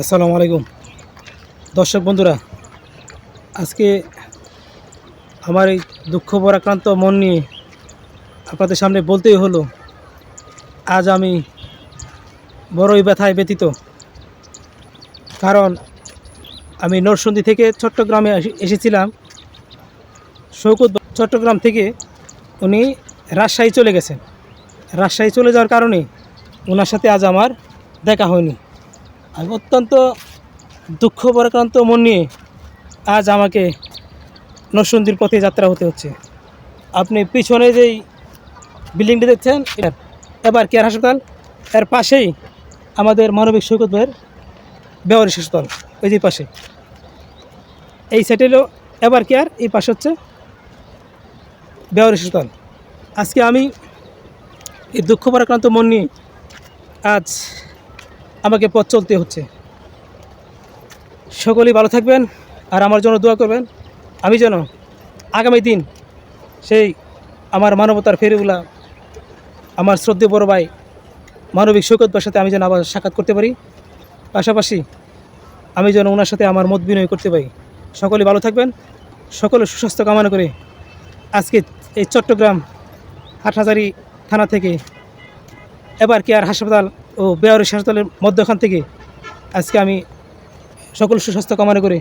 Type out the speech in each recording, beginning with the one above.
আসসালামু আলাইকুম। দর্শক বন্ধুরা, আজকে আমার এই দুঃখ পরাক্রান্ত মন নিয়ে আপনাদের সামনে বলতেই হলো, আজ আমি বড়ই ব্যথায় ব্যতীত কারণ আমি নরসন্দী থেকে চট্টগ্রামে এসেছিলাম। শৌকত চট্টগ্রাম থেকে উনি রাজশাহী চলে গেছেন। রাজশাহী চলে যাওয়ার কারণে ওনার সাথে আজ আমার দেখা হয়নি। আমি অত্যন্ত দুঃখ পরাক্রান্ত মন নিয়ে আজ আমাকে নরসন্দির পথে যাত্রা হতে হচ্ছে। আপনি পিছনে যেই বিল্ডিংটি দেখছেন এবার কেয়ার হাসপাতাল, এর পাশেই আমাদের মানবিক সৈকত ভাইয়ের বেওয়ারি হাসপাতাল ওই যে পাশে। এই সাইডে হলো এবার কেয়ার এই পাশে হচ্ছে বেওয়ারি হাসপাতাল। আজকে আমি এই দুঃখ পরাক্রান্ত মন নিয়ে আজ আমাকে পথ চলতে হচ্ছে। সকলেই ভালো থাকবেন আর আমার জন্য দোয়া করবেন। আমি যেন আগামী দিন সেই আমার মানবতার ফেরিগুলা আমার শ্রদ্ধে বড় ভাই মানবিক সৈকত ভাইয়ের সাথে আমি যেন আবার সাক্ষাৎ করতে পারি। পাশাপাশি আমি যেন ওনার সাথে আমার মত বিনিময় করতে পারি। সকলে ভালো থাকবেন, সকলে সুস্বাস্থ্য কামনা করে আজকে এই চট্টগ্রাম হাটহাজারি থানা থেকে এবার কেয়ার হাসপাতাল ও বেয়ারি হাসপাতালের মধ্যখান থেকে আজকে আমি সকল সুস্বাস্থ্য কামনা করে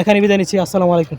এখানে বিদায় নিচ্ছি। আসসালামু আলাইকুম।